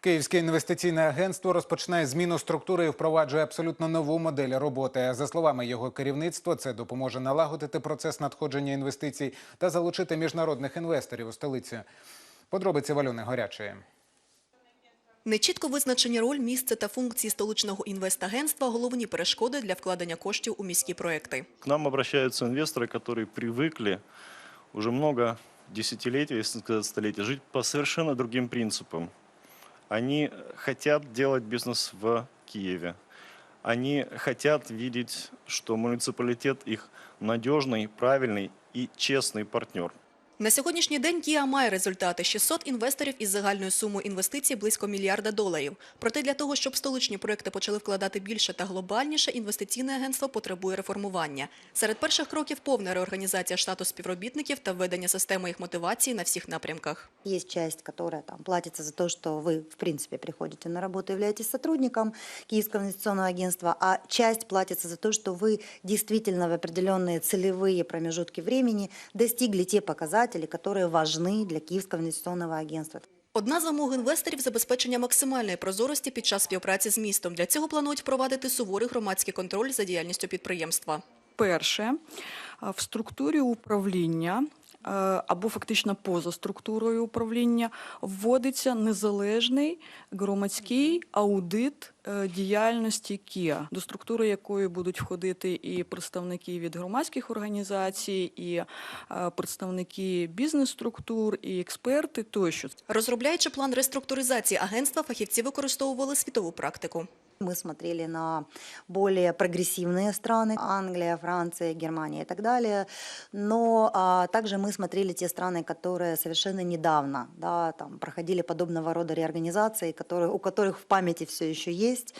Київське інвестиційне агентство розпочинає зміну структури і впроваджує абсолютно нову модель роботи. За словами його керівництва, це допоможе налагодити процес надходження інвестицій та залучити міжнародних інвесторів у столицю. Подробиці Вальони Горячої. Нечітко визначені роль, місце та функції столичного інвестагентства – головні перешкоди для вкладення коштів у міські проекти. К нам обращаются инвесторы, которые привыкли уже много десятилетий, если не сказать столетий, жить по совершенно другим принципам. Они хотят делать бизнес в Киеве. Они хотят видеть, что муниципалитет их надежный, правильный и честный партнер. На сьогоднішній день Кіа має результати – 600 інвесторів із загальною сумою інвестицій близько мільярда доларів. Проте для того, щоб столичні проекти почали вкладати більше та глобальніше, інвестиційне агентство потребує реформування. Серед перших кроків – повна реорганізація штату співробітників та введення системи їх мотивації на всіх напрямках. Есть часть, которая там платится за то, что вы, в принципе, приходите на работу, являетесь сотрудником Киевского инвестиционного агентства, а часть платится за то, что вы действительно в определенные целевые промежутки времени достигли те показатели, которые важны для Киевского инвестиционного агентства. Одна з вимог інвесторів – забезпечення максимальної прозорості під час співпраці з містом. Для цього планують впровадити суворий громадський контроль за діяльністю підприємства. Перше, в структурі управління або фактично поза структурою управління вводиться незалежний громадський аудит е, діяльності КІА, до структури якої будуть входити і представники від громадських організацій, і е, представники бізнес-структур, і експерти тощо. Розробляючи план реструктуризації агентства, фахівці використовували світову практику. Мы смотрели на более прогрессивные страны, Англия, Франция, Германия и так далее, но а, также мы смотрели те страны, которые совершенно недавно да, там, проходили подобного рода реорганизации, которые, у которых в памяти все еще есть,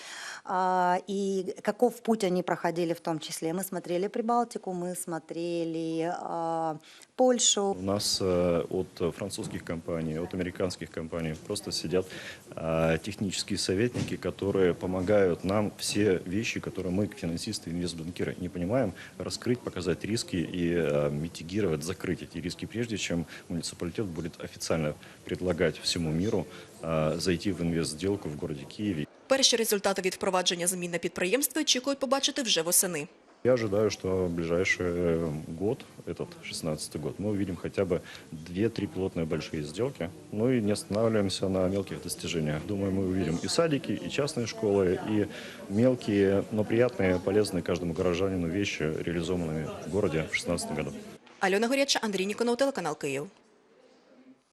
а, и каков путь они проходили в том числе. Мы смотрели Прибалтику, мы смотрели а, Польшу, У нас э, от французских компаний, от американских компаний просто сидят э, технические советники, которые помогают нам все вещи, которые мы, как финансисты, инвестбанкиры, не понимаем, раскрыть, показать риски и э, митигировать, закрыть эти риски, прежде чем муниципалитет будет официально предлагать всему миру э, зайти в инвест-сделку в городе Киеве. Перші результати від впровадження змін на підприємстві очікують побачити вже восени. Я ожидаю, что в ближайший э, год, этот 16 год, мы увидим хотя бы 2-3 плотные большие сделки. Ну и не останавливаемся на мелких достижениях. Думаю, мы увидим и садики, и частные школы, и мелкие, но приятные, полезные каждому горожанину вещи, реализованные в городе в 2016 году. Альона Горяча, Андрій Ніконов, телеканал Київ.